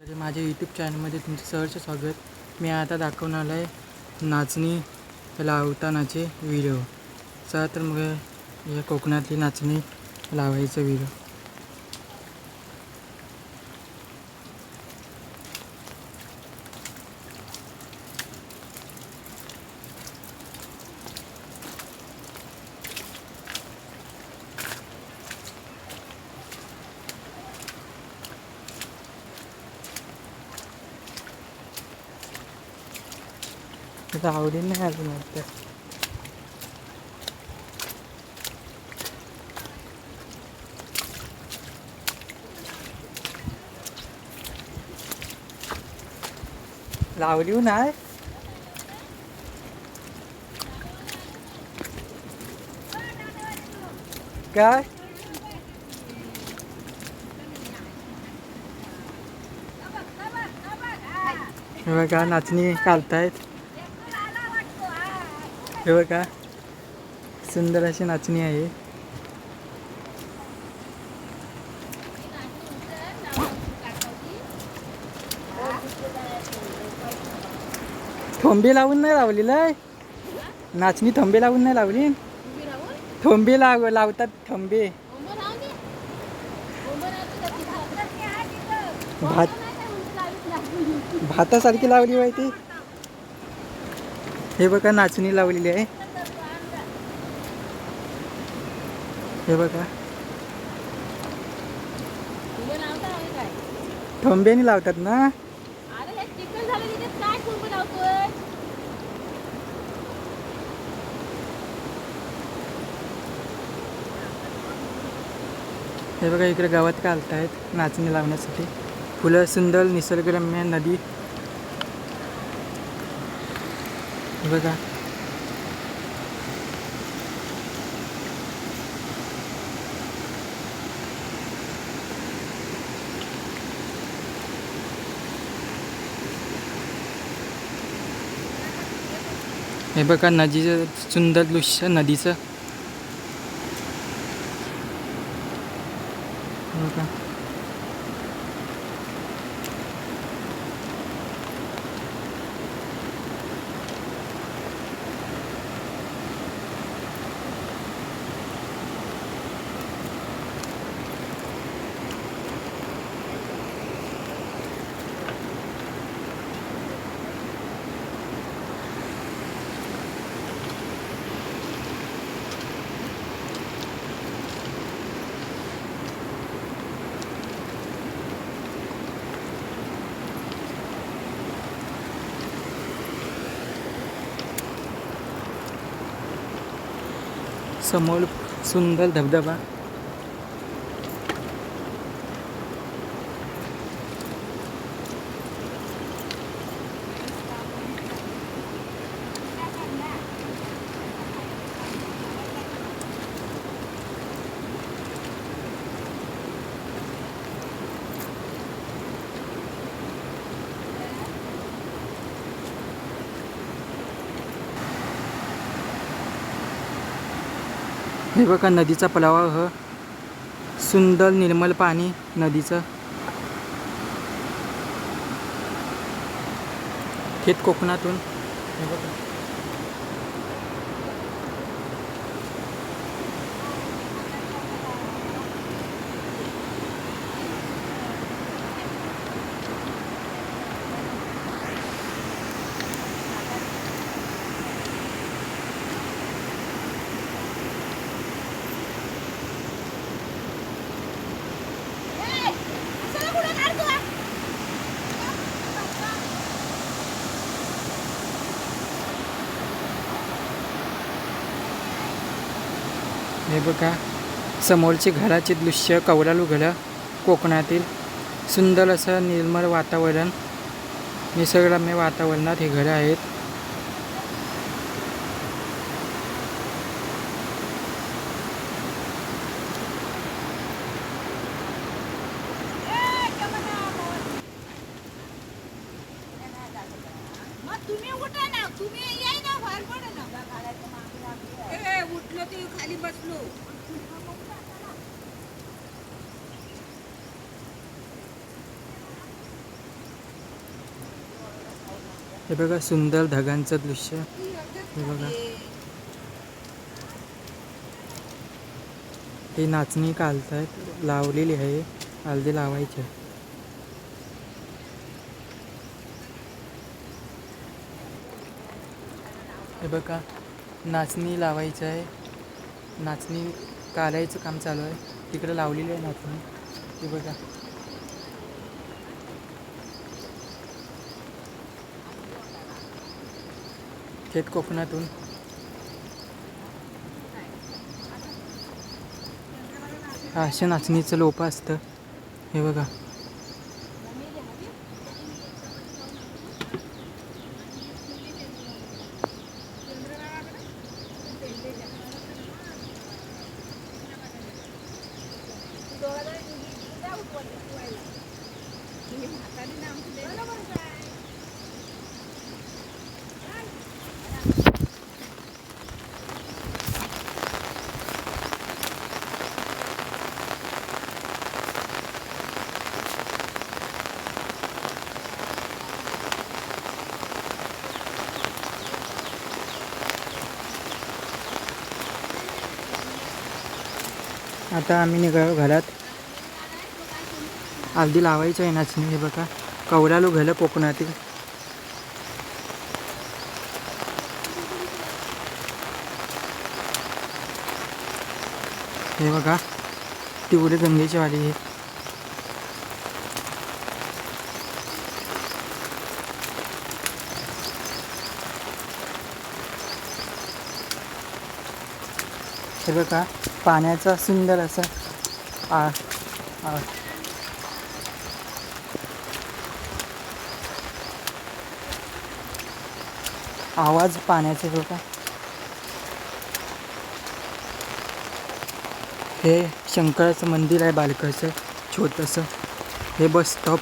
तर माझ्या यूट्यूब चॅनलमध्ये तुमचं सहर्ष स्वागत. मी आता दाखवणार आहे नाचणी लावतानाचे व्हिडिओ चला तर मग या कोकणातली नाचणी लावायचं व्हिडिओ आता आवडेल नाही अजून वाटतं लावली हो नाही काय? हे बघा नाचणी घालतायत. हे बघा. सुंदर अशी नाचणी आहे. थोंबे लावून नाही लावली लय? नाचणी थंबे लावून नाही लावली? थोंबे लाव लावतात थंबे. भात भातासारखी लावली माहिती हे बघा नाचणी लावलेली आहे. हे बघा. थंब्यानी लावतात ना? हे बघा इकडे गावात घालतायत नाचणी लावण्यासाठी? फुलं सुंदर निसर्गरम्य नदी हे बघा. हे बघा नदीचं सुंदर दृश्य नदीचं. बघा. समोर सुंदर धबधबा. हे बघा नदीचा प्रवाह सुंदर निर्मल पाणी नदीचं. थेट कोकणातून. हे बघा हे बघा. समोरचे घराचे दृश्य कौलालू घरं कोकणातील सुंदर असं निर्मळ वातावरण निसर्गरम्य वातावरणात हे घरं आहेत. हे बघा सुंदर ढगांचं दृश्य. हे बघा. हे नाचणी कालत आहेत लावलेली आहे हळदी लावायची. हे बघा नाचणी लावायचं आहे. नाचणी कालायचं काम चालू आहे. तिकडे लावलेली आहे नाचणी. हे बघा. थेट कोकणातून हा अशा नाचणीचं लोपं असतं हे बघा आता आम्ही निघालो घरात. अगदी लावायचं आहे नाचणी हे बघा. कवरालो घालं कोकणातील. हे बघा तिवडे गंगेची वाडी आहे हे बघा पाण्याचा सुंदर असा आ आ. आवाज पाण्याचे होता हे शंकराचं मंदिर आहे बालकाचं छोटंसं. हे बस स्टॉप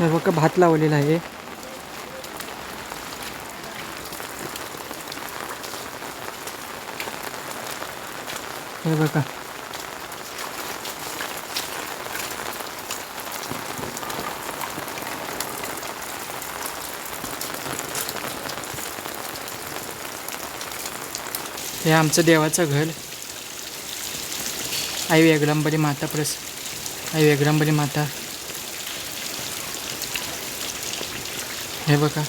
हे बघा भात लावलेला आहे. हे बघा. हे आमचं देवाचं घर. आई वेगळंबरी माता प्रस आई वेगळंबरी माता. हे बघा.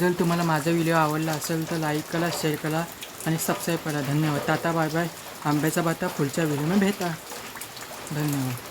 जर तुम्हाला माझा व्हिडिओ आवडला असेल तर लाईक करा शेअर करा आणि सबस्क्राईब करा. धन्यवाद. टाटा बाय बाय आंब्याचा बाता पुढच्या व्हिडिओमध्ये भेटा. धन्यवाद.